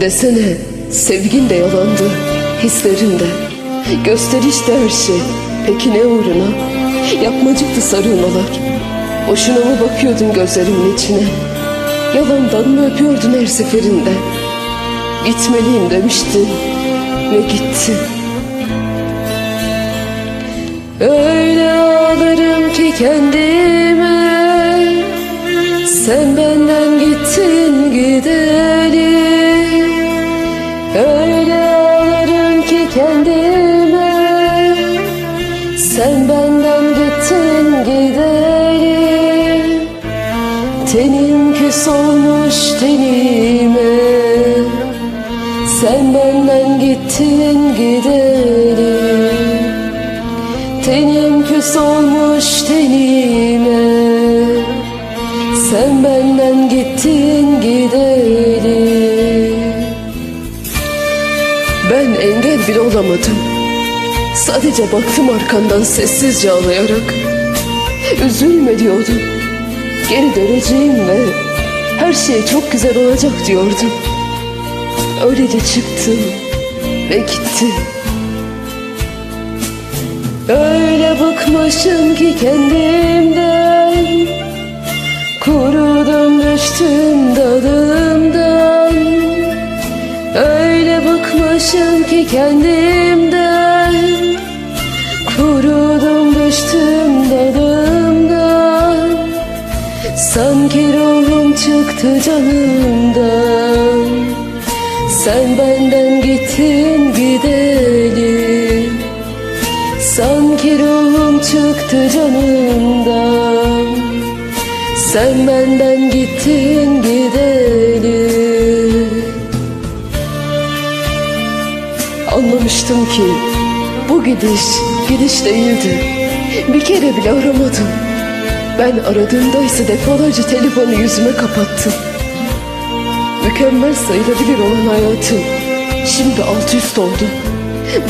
Desene sevgin de yalandı hislerin de. Gösterişte her şey peki ne uğruna? Yapmacıktı sarılmalar. Boşuna mı bakıyordun gözlerimin içine? Yalandan mı öpüyordun her seferinde? Gitmeliyim demiştin ve gittin Öyle ağlarım ki kendime Sen benden gittin Tenim küs olmuş tenime. Sen benden gittin gideli Tenim küs olmuş tenime. Sen benden gittin gideli Ben engel bile olamadım. Sadece baktım arkandan sessizce ağlayarak. Üzülme diyordum Geri döneceğim ve her şey çok güzel olacak diyordum. Öylece çıktım ve gittim. Öyle bıkmışım ki kendimden. Kurudum düştüm dalımdan Öyle bıkmışım ki kendimden Sanki ruhum çıktı canımdan. Sen benden gittin gidelim Sanki ruhum çıktı canımdan. Sen benden gittin gidelim Anlamıştım ki bu gidiş gidiş değildi. Bir kere bile aramadım Ben aradığımda ise defalarca telefonu yüzüme kapattım. Mükemmel sayılabilir olan hayatım. Şimdi alt üst oldu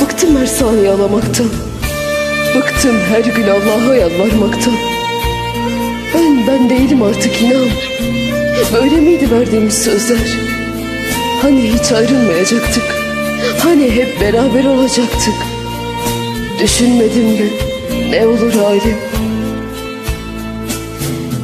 Bıktım her saniye ağlamaktan. Bıktım her gün Allah'a yalvarmaktan. Ben ben değilim artık inan. Böyle miydi verdiğimiz sözler? Hani hiç ayrılmayacaktık? Hani hep beraber olacaktık? Düşünmedim mi ne olur halim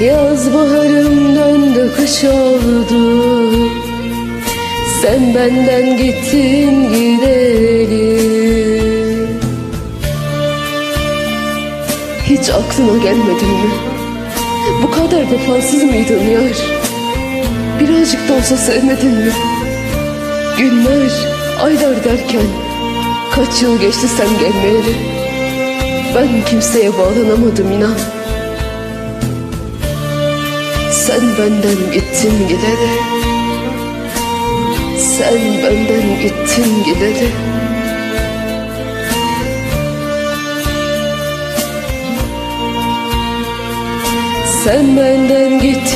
Yaz baharım döndü kış oldu Sen benden gittin gideli Hiç aklına gelmedin mi? Bu kadar vefasız mıydın yar? Birazcık da olsa sevmedin mi? Günler, aylar derken Kaç yıl geçti sen gelmeyeli Ben kimseye bağlanamadım inan Sen benden gittin gideli Sen benden gittin gideli Sen benden gittin